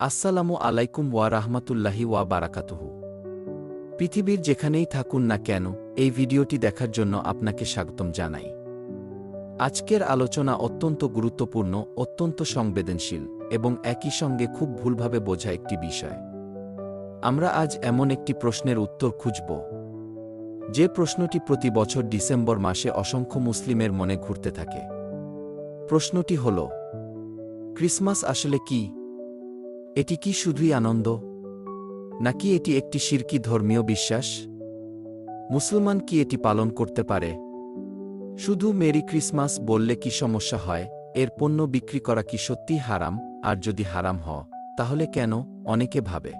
আসসালামু আলাইকুম ওয়া রাহমাতুল্লাহি ওয়া বারাকাতুহু। পৃথিবীর যেখানেই থাকুন না কেন, এই ভিডিওটি দেখার জন্য আপনাকে স্বাগতম জানাই। আজকের আলোচনা অত্যন্ত গুরুত্বপূর্ণ, অত্যন্ত সংবেদনশীল এবং একই সঙ্গে খুব ভুলভাবে বোঝা একটি বিষয়। আমরা আজ এমন একটি প্রশ্নের উত্তর খুঁজব। যে প্রশ্নটি প্রতি বছর ডিসেম্বর মাসে অসংখ্য মুসলিমের মনে ঘুরতে থাকে। প্রশ্নটি হল, ক্রিসমাস আসলে কি? এটি কি শুধুই আনন্দ? নাকি এটি একটি শিরকি ধর্মীয় বিশ্বাস? মুসলমান কি এটি পালন করতে পারে? শুধু মেরি ক্রিসমাস বললে কি সমস্যা হয়? এর পণ্য বিক্রি করা কি সত্যিই হারাম? আর যদি হারাম হ তাহলে কেন? অনেকে ভাবে।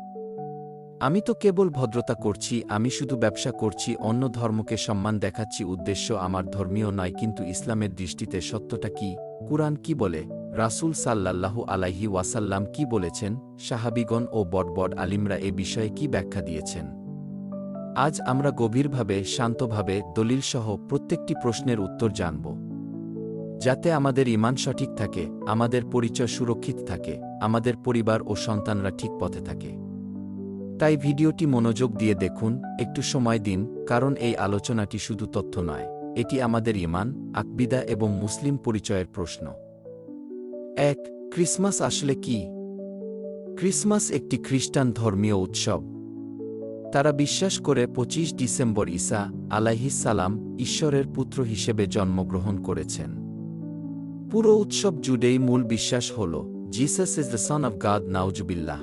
আমি তো কেবল ভদ্রতা করছি, আমি শুধু ব্যবসা করছি, অন্য ধর্মকে সম্মান দেখাচ্ছি, উদ্দেশ্য আমার ধর্মীয় নয়, কিন্তু ইসলামের দৃষ্টিতে সত্যটা কি? কুরআন কি বলে? রাসূল সাল্লাল্লাহু আলাইহি ওয়াসাল্লাম কি বলেছেন? সাহাবিগণ ও বড়বড় আলিমরা এ বিষয়ে কি ব্যাখ্যা দিয়েছেন? আজ আমরা গভীরভাবে, শান্তভাবে দলিলসহ প্রত্যেকটি প্রশ্নের উত্তর জানব। যাতে আমাদের ইমান সঠিক থাকে, আমাদের পরিচয় সুরক্ষিত থাকে, আমাদের পরিবার ও সন্তানরা ঠিক পথে থাকে। তাই ভিডিওটি মনোযোগ দিয়ে দেখুন, একটু সময় দিন, কারণ এই আলোচনাটি শুধু তথ্য নয়, এটি আমাদের ইমান আকবিদা এবং মুসলিম পরিচয়ের প্রশ্ন। এক, ক্রিসমাস আসলে কি? ক্রিসমাস একটি খ্রিস্টান ধর্মীয় উৎসব। তারা বিশ্বাস করে ২৫ ডিসেম্বর ঈসা সালাম ঈশ্বরের পুত্র হিসেবে জন্মগ্রহণ করেছেন। পুরো উৎসব জুড়েই মূল বিশ্বাস হল Jesus is the son of God নাউজুবিল্লাহ।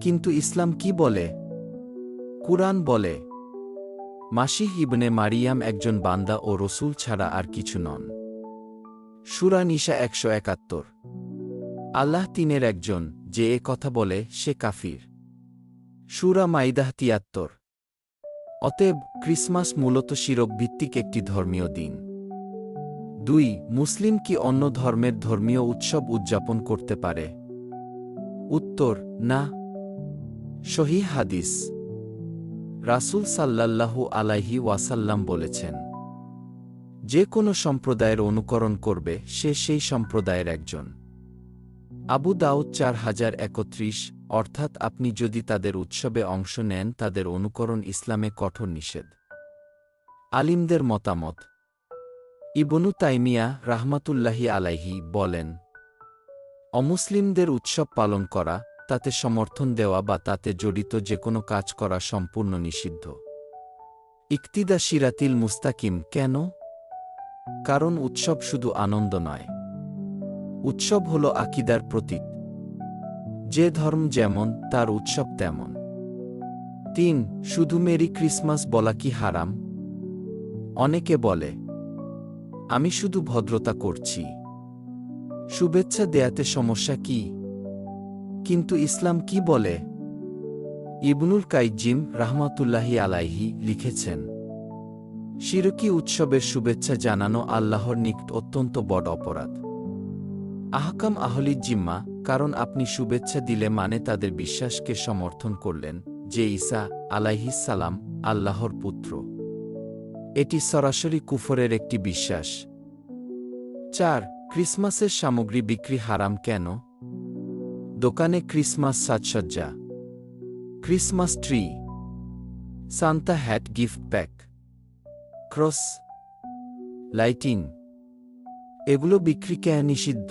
কিন্তু ইসলাম কি বলে? কুরআন বলে, মাসিহ ইবনে মারিয়াম একজন বান্দা ও রসুল ছাড়া আর কিছু নন। সুরা নিশা একশো একাত্তর। আল্লাহ তিনের একজন, যে এ কথা বলে, সে কাফির। সুরা মাইদাহ তিয়াত্তর। অতএব ক্রিসমাস মূলত শিরক ভিত্তিক একটি ধর্মীয় দিন। দুই, মুসলিম কি অন্য ধর্মের ধর্মীয় উৎসব উদযাপন করতে পারে? উত্তর, না। শহী হাদিস। রাসূল সাল্লাল্লাহু আলাইহি ওয়াসাল্লাম বলেছেন যে কোনো সম্প্রদায়ের অনুকরণ করবে, সে সেই সম্প্রদায়ের একজন। আবু দাউদ চার হাজার একত্রিশ, অর্থাৎ আপনি যদি তাদের উৎসবে অংশ নেন, তাদের অনুকরণ ইসলামে কঠোর নিষেধ। আলিমদের মতামত। ইবনু তাইমিয়া রাহমাতুল্লাহি আলাইহি বলেন, অমুসলিমদের উৎসব পালন করা, তাতে সমর্থন দেওয়া বা তাতে জড়িত যে কোনো কাজ করা সম্পূর্ণ নিষিদ্ধ। ইকতিদা সিরাতিল মুস্তাকিম কেন? কারণ উৎসব শুধু আনন্দ নয়। উৎসব হল আকিদার প্রতীক। যে ধর্ম যেমন, তার উৎসব তেমন। তিন, শুধু মেরি ক্রিসমাস বলা কি হারাম? অনেকে বলে, আমি শুধু ভদ্রতা করছি। শুভেচ্ছা দেয়াতে সমস্যা কি? কিন্তু ইসলাম কি বলে? ইবনুল কাইজিম রাহমাতুল্লাহি আলাইহি লিখেছেন শিরকি উৎসবের শুভেচ্ছা জানানো আল্লাহর নিকট অত্যন্ত বড় অপরাধ। আহকাম আহলি জিম্মা, কারণ আপনি শুভেচ্ছা দিলে মানে তাদের বিশ্বাসকে সমর্থন করলেন, যে ঈসা সালাম আল্লাহর পুত্র। এটি সরাসরি কুফরের একটি বিশ্বাস। চার, ক্রিসমাসের সামগ্রী বিক্রি হারাম কেন? দোকানে ক্রিসমাস সাজসজ্জা। Christmas tree. Santa hat gift pack. Cross, lighting, এগুলো বিক্রি নিষিদ্ধ।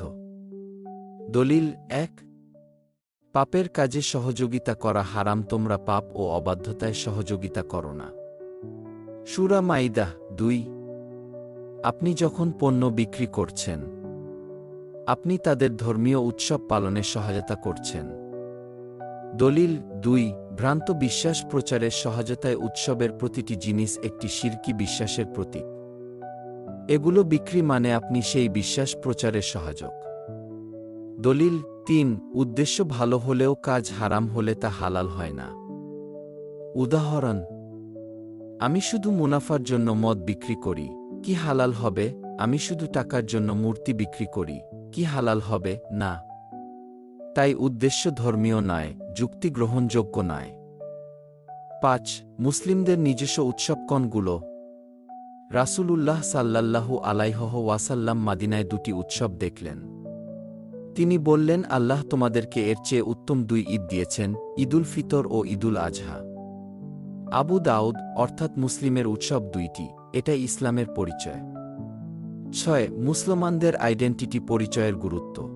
দলিল এক, পাপের কাজে সহযোগিতা করা হারাম, তোমরা পাপ ও অবাধ্যতায় সহযোগিতা করো না। সুরা মাইদাহ দুই, আপনি যখন পণ্য বিক্রি করছেন, আপনি তাদের ধর্মীয় উৎসব পালনে সহায়তা করছেন। দলিল দুই ভ্রান্ত বিশ্বাস প্রচারের সহায়তায় উৎসবের প্রতিটি জিনিস একটি শিরকি বিশ্বাসের প্রতীক। এগুলো বিক্রি মানে আপনি সেই বিশ্বাস প্রচারের সহায়ক দলিল তিন, উদ্দেশ্য ভালো হলেও কাজ হারাম হলে তা হালাল হয় না। উদাহরণ, আমি শুধু মুনাফার জন্য মদ বিক্রি করি, কি হালাল হবে? আমি শুধু টাকার জন্য মূর্তি বিক্রি করি, কি হালাল হবে? না। তাই উদ্দেশ্য ধর্মীয় নয়, যুক্তি গ্রহণযোগ্য নয়। পাঁচ, মুসলিমদের নিজস্ব উৎসব কোনগুলো? রাসূলুল্লাহ সাল্লাল্লাহু আলাইহ ওয়াসাল্লাম মাদিনায় দুটি উৎসব দেখলেন। তিনি বললেন, আল্লাহ তোমাদেরকে এর চেয়ে উত্তম দুই ঈদ দিয়েছেন, ঈদুল ফিতর ও ঈদুল আজহা। আবু দাউদ, অর্থাৎ মুসলিমের উৎসব দুইটি, এটাই ইসলামের পরিচয়। ছয়, মুসলমানদের আইডেন্টিটি পরিচয়ের গুরুত্ব।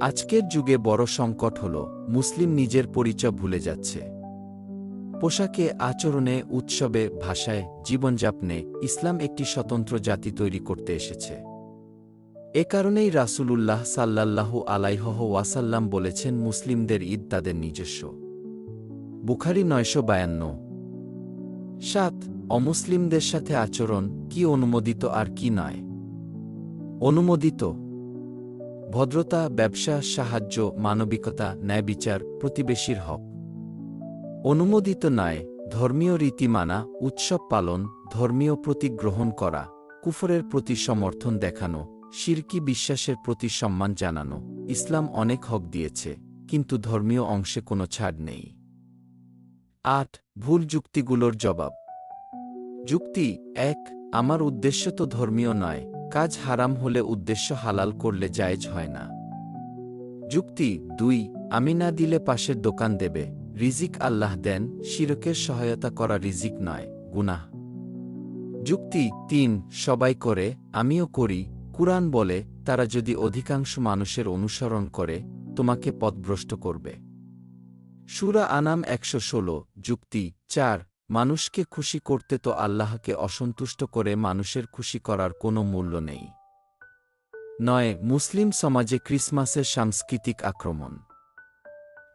আজকের যুগে বড় সংকট হল, মুসলিম নিজের পরিচয় ভুলে যাচ্ছে। পোশাকে, আচরণে, উৎসবে, ভাষায় জীবনযাপনে ইসলাম একটি স্বতন্ত্র জাতি তৈরি করতে এসেছে। এ কারণেই রাসূলুল্লাহ সাল্লাল্লাহু আলাইহ ওয়াসাল্লাম বলেছেন, মুসলিমদের ঈদ তাদের নিজস্ব। বুখারি নয়শো বায়ান্ন। সাত, অমুসলিমদের সাথে আচরণ কি অনুমোদিত আর কি নয়? অনুমোদিত ভদ্রতা, ব্যবসা, সাহায্য, মানবিকতা ন্যায়বিচার প্রতিবেশীর হক। অনুমোদিত নয় ধর্মীয় রীতি মানা, উৎসব পালন, ধর্মীয় প্রতীক গ্রহণ করা, কুফরের প্রতি সমর্থন দেখানো শিরকি বিশ্বাসের প্রতি সম্মান জানানো, ইসলাম অনেক হক দিয়েছে, কিন্তু ধর্মীয় অংশে কোনো ছাড় নেই। আট, ভুল যুক্তিগুলোর জবাব। যুক্তি, এক, আমার উদ্দেশ্য তো ধর্মীয় নয় কাজ হারাম হলে উদ্দেশ্য হালাল করলে জায়েজ হয় না। যুক্তি দুই, আমি না দিলে পাশের দোকান দেবে। রিজিক আল্লাহ দেন, শিরকের সহায়তা করা রিজিক নয়, গুনাহ। যুক্তি তিন, সবাই করে, আমিও করি। কুরআন বলে, তারা যদি অধিকাংশ মানুষের অনুসরণ করে, তোমাকে পথভ্রষ্ট করবে। সুরা আনাম একশো ষোলো, যুক্তি চার মানুষকে খুশি করতে তো আল্লাহকে অসন্তুষ্ট করে মানুষের খুশি করার কোনো মূল্য নেই। নয়, মুসলিম সমাজে ক্রিসমাসের সাংস্কৃতিক আক্রমণ।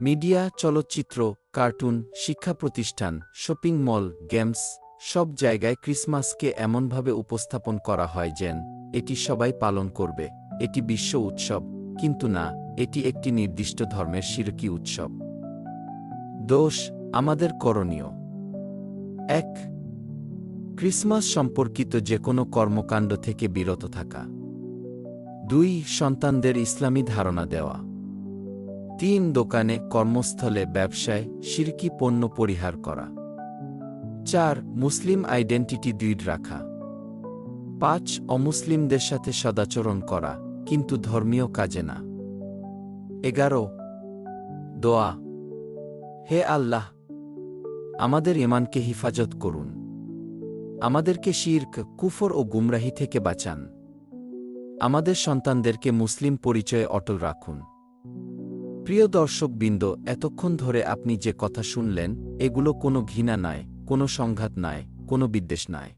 মিডিয়া, চলচ্চিত্র, কার্টুন, শিক্ষা প্রতিষ্ঠান, শপিং মল, গেমস সব জায়গায় ক্রিসমাসকে এমনভাবে উপস্থাপন করা হয় যেন এটি সবাই পালন করবে। এটি বিশ্ব উৎসব, কিন্তু না, এটি একটি নির্দিষ্ট ধর্মের শিরকি উৎসব। দোষ, আমাদের করণীয়। এক, ক্রিসমাস সম্পর্কিত যে কোনো কর্মকাণ্ড থেকে বিরত থাকা। দুই, সন্তানদের ইসলামী ধারণা দেওয়া। তিন, দোকানে, কর্মস্থলে, ব্যবসায় শিরকি পণ্য পরিহার করা। চার, মুসলিম আইডেন্টিটি দৃঢ় রাখা। পাঁচ, অমুসলিমদের সাথে সদাচরণ করা, কিন্তু ধর্মীয় কাজে না। এগারো, দোয়া। হে আল্লাহ আমাদের ইমানকে হিফাজত করুন। আমাদেরকে শির্ক, কুফর ও গুমরাহি থেকে বাঁচান। আমাদের সন্তানদেরকে মুসলিম পরিচয়ে অটল রাখুন। প্রিয় দর্শকবৃন্দ, এতক্ষণ ধরে আপনি যে কথা শুনলেন, এগুলো কোনো ঘৃণা নয় কোনো সংঘাত নয় কোনো বিদ্বেষ নয়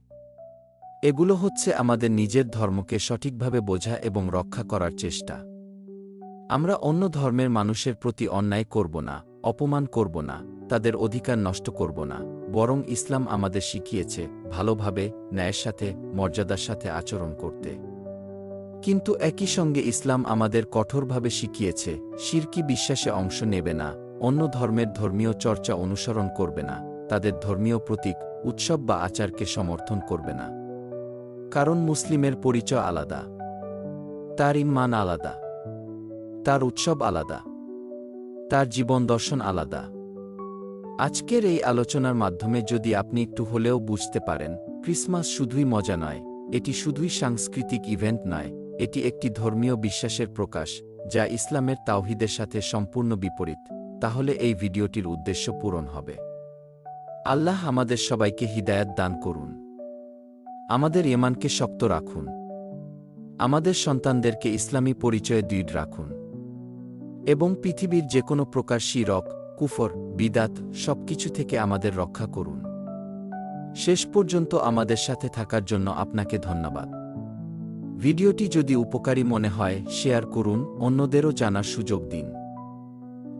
এগুলো হচ্ছে আমাদের নিজের ধর্মকে সঠিকভাবে বোঝা এবং রক্ষা করার চেষ্টা। আমরা অন্য ধর্মের মানুষের প্রতি অন্যায় করব না, অপমান করব না। তাদের অধিকার নষ্ট করব না, বরং ইসলাম আমাদের শিখিয়েছে ভালোভাবে, ন্যায়ের সাথে, মর্যাদার সাথে আচরণ করতে। কিন্তু একই সঙ্গে ইসলাম আমাদের কঠোরভাবে শিখিয়েছে, শিরকি বিশ্বাসে অংশ নেবে না, অন্য ধর্মের ধর্মীয় চর্চা অনুসরণ করবে না, তাদের ধর্মীয় প্রতীক, উৎসব বা আচারকে সমর্থন করবে না। কারণ মুসলিমের পরিচয় আলাদা। তার ইম্মান আলাদা। তার উৎসব আলাদা। তার জীবন দর্শন আলাদা। আজকের এই আলোচনার মাধ্যমে যদি আপনি একটু হলেও বুঝতে পারেন, ক্রিসমাস শুধুই মজা নয়, এটি শুধুই সাংস্কৃতিক ইভেন্ট নয়, এটি একটি ধর্মীয় বিশ্বাসের প্রকাশ, যা ইসলামের তাওহিদের সাথে সম্পূর্ণ বিপরীত, তাহলে এই ভিডিওটির উদ্দেশ্য পূরণ হবে। আল্লাহ আমাদের সবাইকে হিদায়াত দান করুন। আমাদের ইমানকে শক্ত রাখুন। আমাদের সন্তানদেরকে ইসলামী পরিচয়ে দৃঢ় রাখুন। এবং পৃথিবীর যে কোনো প্রকার শিরক কুফর, বিদাত সবকিছু থেকে আমাদের রক্ষা করুন। শেষ পর্যন্ত আমাদের সাথে থাকার জন্য আপনাকে ধন্যবাদ। ভিডিওটি যদি উপকারী মনে হয়, শেয়ার করুন, অন্যদেরও জানার সুযোগ দিন।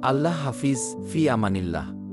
আল্লাহ হাফিজ, ফি আমানিল্লাহ।